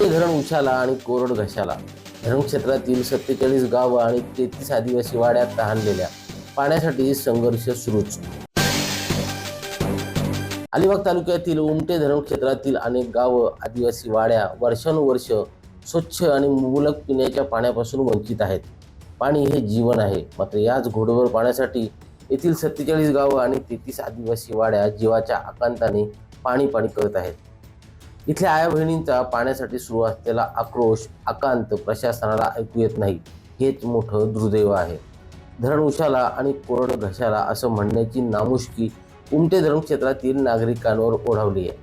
उमटे धरण उशाला आणि कोरड घशाला. धरण क्षेत्रातील सत्तेचाळीस गावं आणि तेहतीस आदिवासी वाड्यात तहानलेल्या पाण्यासाठी संघर्ष सुरूच. अलिबाग तालुक्यातील उमटे धरण क्षेत्रातील अनेक गावं आदिवासी वाड्या वर्षानुवर्ष स्वच्छ आणि मुबलक पिण्याच्या पाण्यापासून वंचित आहेत. पाणी हे जीवन आहे. मात्र याच घोडवर पाण्यासाठी येथील सत्तेचाळीस गावं आणि तेहतीस आदिवासी वाड्या जीवाच्या आकांताने पाणी पाणी करत आहेत. इथल्या आया बहिणींचा पाण्यासाठी सुरू असलेला आक्रोश आकांत प्रशासनाला ऐकू येत नाही. हेच मोठं दुर्दैव आहे. धरण उशाला आणि कोरड घशाला असं म्हणण्याची नामुष्की उमटे धरण क्षेत्रातील नागरिकांवर ओढावली आहे.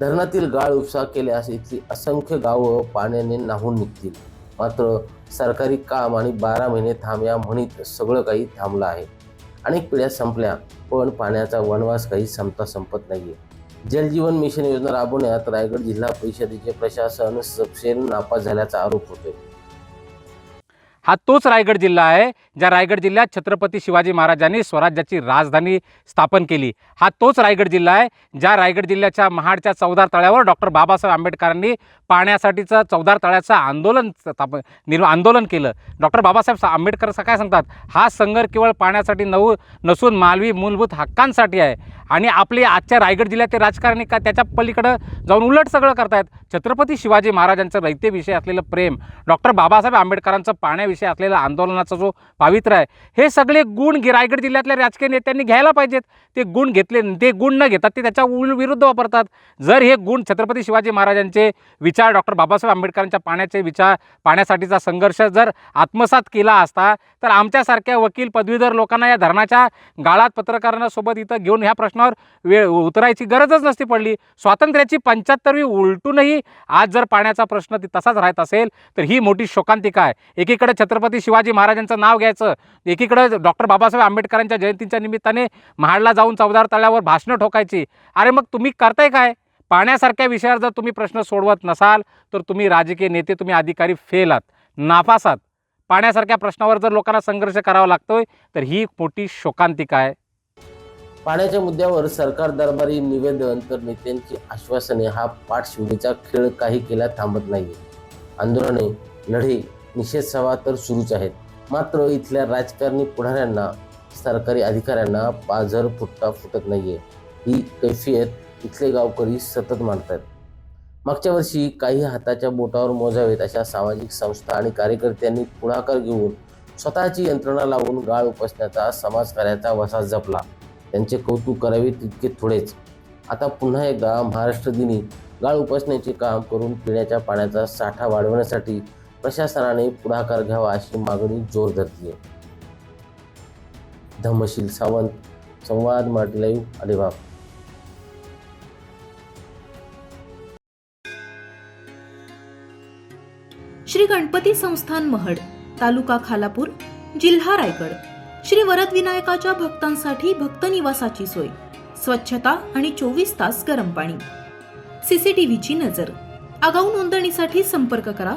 धरणातील गाळ उपसा केल्यास इथली असंख्य गावं पाण्याने नाहून निघतील. मात्र सरकारी काम आणि बारा महिने थांब या म्हणीत सगळं काही थांबलं आहे. अनेक पिढ्या संपल्या पण पाण्याचा वनवास काही संपता संपत नाही आहे जलजीवन मिशन योजना राबवण्यात रायगड जिल्हा परिषदेचे प्रशासन सपशेल नापास झाल्याचा आरोप होतोय. हा तोच रायगड जिल्हा आहे ज्या रायगड जिल्ह्यात छत्रपती शिवाजी महाराजांनी स्वराज्याची राजधानी स्थापन केली. हा तोच रायगड जिल्हा आहे ज्या रायगड जिल्ह्याच्या महाडच्या चौदार तळ्यावर डॉक्टर बाबासाहेब आंबेडकरांनी पाण्यासाठीचं चौदार तळ्याचं आंदोलन स्थापन निर् आंदोलन केलं. डॉक्टर बाबासाहेब आंबेडकर काय सांगतात? हा संघर्ष केवळ पाण्यासाठी नऊ नसून मालवी मूलभूत हक्कांसाठी आहे. आणि आपले आजच्या रायगड जिल्ह्यातील राजकारणी का त्याच्या पलीकडं जाऊन उलट सगळं करतायत? छत्रपती शिवाजी महाराजांचं रयतेविषयी असलेलं प्रेम डॉक्टर बाबासाहेब आंबेडकरांचं पाण्याविषयी असलेलं आंदोलनाचा जो पावित्र्य आहे हे सगळे गुण रायगड जिल्ह्यातल्या राजकीय नेत्यांनी घ्यायला पाहिजेत. ते गुण घेतले ते गुण न घेतात ते त्याच्या विरुद्ध वापरतात. जर हे गुण छत्रपती शिवाजी महाराजांचे विचार डॉक्टर बाबासाहेब आंबेडकरांच्या पाण्याचे विचार पाण्यासाठीचा संघर्ष जर आत्मसात केला असता तर आमच्यासारख्या वकील पदवीधर लोकांना या धरणाच्या गाळात पत्रकारांसोबत इथं घेऊन ह्या प्रश्नावर वेळ उतरायची गरजच नसती पडली. स्वातंत्र्याची पंच्याहत्तरवी उलटूनही आज जर पाण्याचा प्रश्न ती तसाच राहत असेल तर ही मोठी शोकांतिका आहे. एकीकडे छत्रपती शिवाजी महाराजांचं नाव घ्यायचं. एकीकडं डॉक्टर बाबासाहेब आंबेडकरांच्या जयंतीच्या निमित्ताने महाडला जाऊन चौदार तळ्यावर भाषणं ठोकायची. अरे मग तुम्ही करताय काय? पाण्यासारख्या विषयावर जर तुम्ही प्रश्न सोडवत नसाल तर तुम्ही राजकीय नेते तुम्ही अधिकारी फेल आहात. नापासात पाण्यासारख्या प्रश्नावर जर लोकांना संघर्ष करावा लागतोय तर ही मोठी शोकांतिका आहे. पाण्याच्या मुद्द्यावर सरकार दरबारी निवेदन तर नेत्यांची आश्वासने हा पाठशिवणीचा खेळ काही केला थांबत नाही आंदोलने लढे निषेध सभा तर सुरूच आहेत. मात्र इथल्या राजकारणी पुढाऱ्यांना सरकारी अधिकाऱ्यांना पाझर फुटता फुटत नाहीये. ही कैफियत इथले गावकरी सतत मांडतात मागच्या वर्षी काही हाताच्या बोटावर मोजावेत अशा सामाजिक संस्था आणि कार्यकर्त्यांनी पुढाकार घेऊन स्वतःची यंत्रणा लावून गाळ उपसण्याचा समाजकार्याचा वसा जपला. त्यांचे कौतुक करावे तितके थोडेच. आता पुन्हा एकदा महाराष्ट्र दिनी गाळ उपसण्याचे काम करून पिण्याच्या पाण्याचा साठा वाढवण्यासाठी प्रशासनाने पुढाकार घ्यावा अशी मागणी जोर धरली आहे धमशील सावंत संवाद मराठी लाईव्ह अलिबाग. श्री गणपती संस्थान महड तालुका खालापूर जिल्हा रायगड. श्री वरद विनायकाच्या भक्तांसाठी भक्त निवासाची सोय स्वच्छता आणि चोवीस तास गरम पाणी. सीसीटीव्हीची नजर. आगाऊ नोंदणीसाठी संपर्क करा.